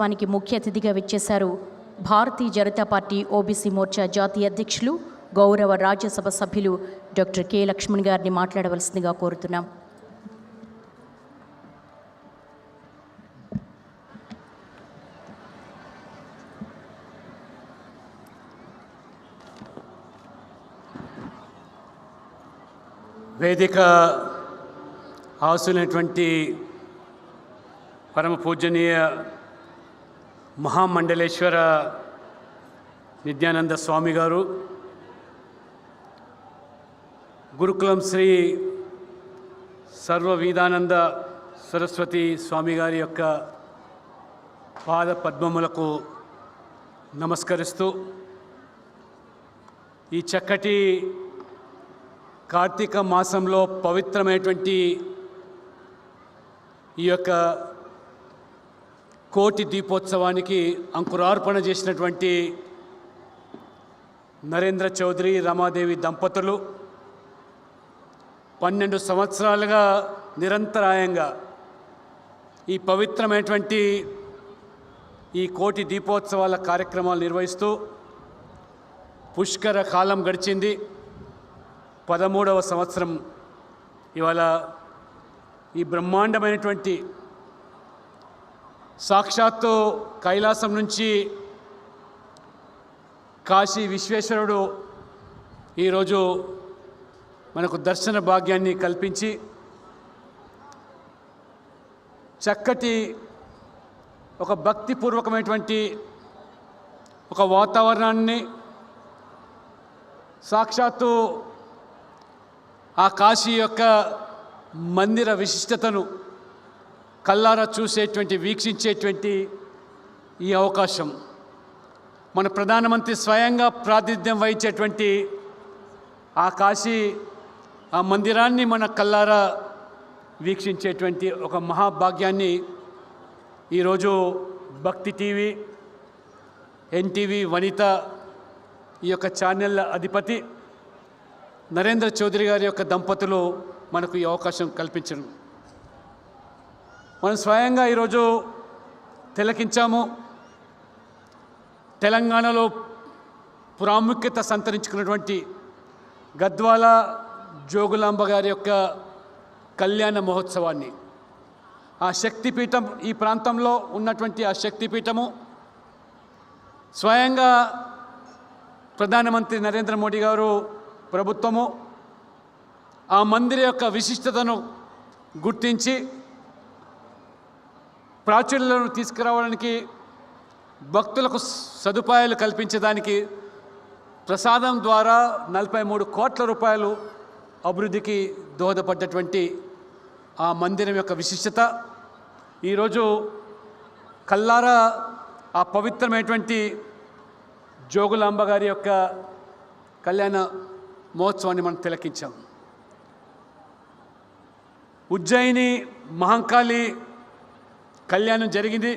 వానికి ముఖ్య అతిథిగా విచ్చేశారు భారతీయ జనతా పార్టీ ఓబీసీ మోర్చా జాతీయ అధ్యక్షులు గౌరవ రాజ్యసభ సభ్యులు డాక్టర్ కె లక్ష్మణ్ గారిని మాట్లాడవలసిందిగా కోరుతున్నాం. వేదిక హాసులైనటువంటి పరమ పూజనీయ మహామండలేశ్వర నిత్యానంద స్వామి గారు గురుకులం శ్రీ సర్వవీదానంద సరస్వతి స్వామి గారి యొక్క పాద పద్మములకు నమస్కరిస్తూ ఈ చక్కటి కార్తీక మాసంలో పవిత్రమైనటువంటి ఈ యొక్క కోటి దీపోత్సవానికి అంకురార్పణ చేసినటువంటి నరేంద్ర చౌదరి రమాదేవి దంపతులు పన్నెండు సంవత్సరాలుగా నిరంతరాయంగా ఈ పవిత్రమైనటువంటి ఈ కోటి దీపోత్సవాల కార్యక్రమాలు నిర్వహిస్తూ పుష్కర కాలం గడిచింది. పదమూడవ సంవత్సరం ఇవాళ ఈ బ్రహ్మాండమైనటువంటి సాక్షాత్తు కైలాసం నుంచి కాశీ విశ్వేశ్వరుడు ఈరోజు మనకు దర్శన భాగ్యాన్ని కల్పించి చక్కటి ఒక భక్తిపూర్వకమైనటువంటి ఒక వాతావరణాన్ని సాక్షాత్తు ఆ కాశీ యొక్క మందిర విశిష్టతను కల్లారా చూసేటువంటి వీక్షించేటువంటి ఈ అవకాశం. మన ప్రధానమంత్రి స్వయంగా ప్రాతినిధ్యం వహించేటువంటి ఆ కాశీ ఆ మందిరాన్ని మన కల్లారా వీక్షించేటువంటి ఒక మహాభాగ్యాన్ని ఈరోజు భక్తి టీవీ ఎన్టీవీ వనిత ఈ యొక్క ఛానళ్ళ అధిపతి నరేంద్ర చౌదరి గారి యొక్క దంపతులు మనకు ఈ అవకాశం కల్పించడం. మనం స్వయంగా ఈరోజు తిలకించాము. తెలంగాణలో ప్రాముఖ్యత సంతరించుకున్నటువంటి గద్వాల జోగులాంబ గారి యొక్క కళ్యాణ మహోత్సవాన్ని. ఆ శక్తిపీఠం ఈ ప్రాంతంలో ఉన్నటువంటి ఆ శక్తిపీఠము స్వయంగా ప్రధానమంత్రి నరేంద్ర మోడీ గారు ప్రభుత్వము ఆ మందిర యొక్క విశిష్టతను గుర్తించి ప్రాచుర్యాలను తీసుకురావడానికి భక్తులకు సదుపాయాలు కల్పించడానికి ప్రసాదం ద్వారా నలభై మూడు కోట్ల రూపాయలు అభివృద్ధికి దోహదపడ్డటువంటి ఆ మందిరం యొక్క విశిష్టత. ఈరోజు కల్లారా ఆ పవిత్రమైనటువంటి జోగులాంబ గారి యొక్క కళ్యాణ మహోత్సవాన్ని మనం తిలకించాం. ఉజ్జయిని మహంకాళి కళ్యాణం జరిగింది.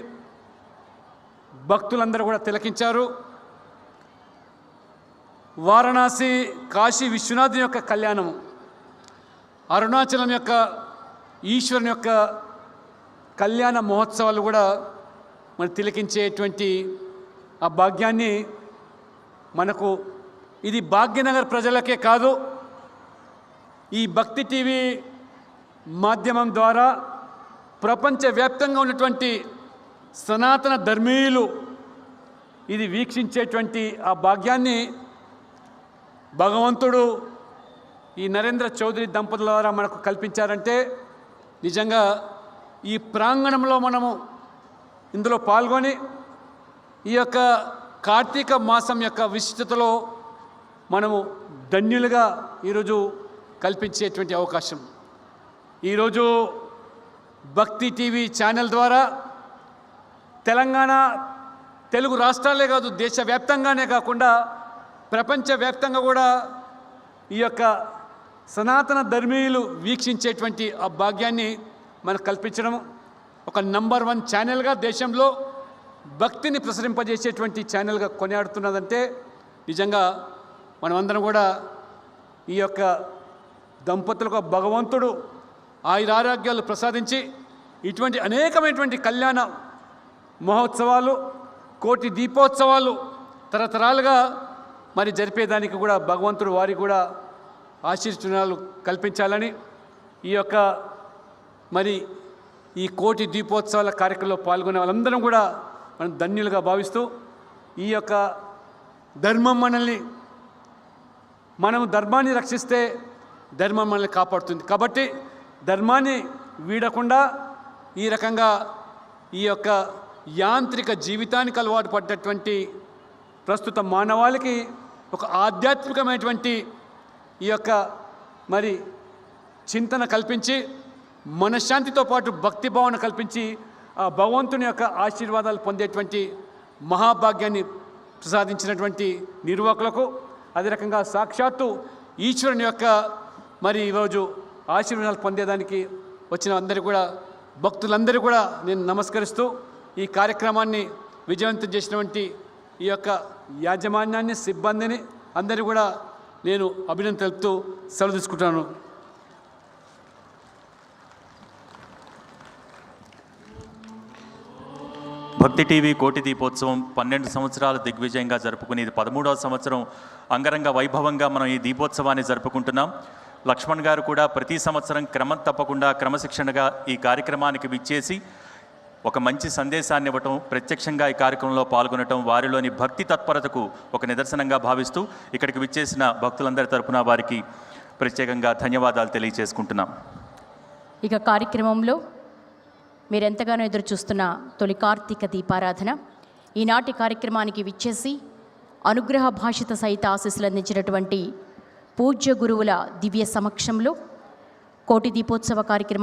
భక్తులందరూ కూడా తిలకించారు. వారణాసి కాశీ విశ్వనాథుని యొక్క కళ్యాణము అరుణాచలం యొక్క ఈశ్వరుని యొక్క కళ్యాణ మహోత్సవాలు కూడా మనం తిలకించేటువంటి ఆ భాగ్యాన్ని మనకు ఇది భాగ్యనగర్ ప్రజలకే కాదు. ఈ భక్తి టీవీ మాధ్యమం ద్వారా ప్రపంచవ్యాప్తంగా ఉన్నటువంటి సనాతన ధర్మీయులు ఇది వీక్షించేటువంటి ఆ భాగ్యాన్ని భగవంతుడు ఈ నరేంద్ర చౌదరి దంపతుల ద్వారా మనకు కల్పించారంటే నిజంగా ఈ ప్రాంగణంలో మనము ఇందులో పాల్గొని ఈ యొక్క కార్తీక మాసం యొక్క విశిష్టతలో మనము ధన్యులుగా ఈరోజు కల్పించేటువంటి అవకాశం. ఈరోజు భక్తి టీవీ ఛానల్ ద్వారా తెలంగాణ తెలుగు రాష్ట్రాలే కాదు దేశవ్యాప్తంగానే కాకుండా ప్రపంచవ్యాప్తంగా కూడా ఈ యొక్క సనాతన ధర్మీయులు వీక్షించేటువంటి ఆ భాగ్యాన్ని మనకు కల్పించడం ఒక నంబర్ వన్ ఛానల్గా దేశంలో భక్తిని ప్రసరింపజేసేటువంటి ఛానల్గా కొనియాడుతున్నదంటే నిజంగా మనమందరం కూడా ఈ యొక్క దంపతులకు భగవంతుడు ఆయుర ఆరోగ్యాలు ప్రసాదించి ఇటువంటి అనేకమైనటువంటి కళ్యాణ మహోత్సవాలు కోటి దీపోత్సవాలు తరతరాలుగా మరి జరిపేదానికి కూడా భగవంతుడు వారికి కూడా ఆశీర్చనాలు కల్పించాలని ఈ యొక్క మరి ఈ కోటి దీపోత్సవాల కార్యక్రమంలో పాల్గొనే వాళ్ళందరం కూడా మనం ధన్యులుగా భావిస్తూ ఈ యొక్క ధర్మం మనల్ని మనం ధర్మాన్ని రక్షిస్తే ధర్మం మనల్ని కాపాడుతుంది. కాబట్టి ధర్మాన్ని వీడకుండా ఈ రకంగా ఈ యొక్క యాంత్రిక జీవితానికి అలవాటు పడ్డటువంటి ప్రస్తుత మానవాళికి ఒక ఆధ్యాత్మికమైనటువంటి ఈ యొక్క మరి చింతన కల్పించి మనశ్శాంతితో పాటు భక్తి భావన కల్పించి ఆ భగవంతుని యొక్క ఆశీర్వాదాలు పొందేటువంటి మహాభాగ్యాన్ని ప్రసాదించినటువంటి నిర్వాహకులకు అదే రకంగా సాక్షాత్తు ఈశ్వరుని యొక్క మరి ఈరోజు ఆశీర్వాదాలు పొందేదానికి వచ్చిన అందరూ కూడా భక్తులందరూ కూడా నేను నమస్కరిస్తూ ఈ కార్యక్రమాన్ని విజయవంతం చేసినటువంటి ఈ యొక్క యాజమాన్యాన్ని సిబ్బందిని అందరూ కూడా నేను అభినందన తెలుపుతూ సెలవు తీసుకుంటాను. భక్తి టీవీ కోటి దీపోత్సవం పన్నెండు సంవత్సరాలు దిగ్విజయంగా జరుపుకుని ఇది పదమూడవ సంవత్సరం అంగరంగ వైభవంగా మనం ఈ దీపోత్సవాన్ని జరుపుకుంటున్నాం. లక్ష్మణ్ గారు కూడా ప్రతి సంవత్సరం క్రమం తప్పకుండా క్రమశిక్షణగా ఈ కార్యక్రమానికి విచ్చేసి ఒక మంచి సందేశాన్ని ఇవ్వటం ప్రత్యక్షంగా ఈ కార్యక్రమంలో పాల్గొనటం వారిలోని భక్తి తత్పరతకు ఒక నిదర్శనంగా భావిస్తూ ఇక్కడికి విచ్చేసిన భక్తులందరి తరపున వారికి ప్రత్యేకంగా ధన్యవాదాలు తెలియజేసుకుంటున్నాం ఇక కార్యక్రమంలో మీరెంతగానో ఎదురు చూస్తున్న తొలి కార్తీక దీపారాధన. ఈనాటి కార్యక్రమానికి విచ్చేసి అనుగ్రహ భాషిత సహిత ఆశీస్సులు అందించినటువంటి పూజ్య గురువుల దివ్య సమక్షంలో కోటి దీపోత్సవ కార్యక్రమం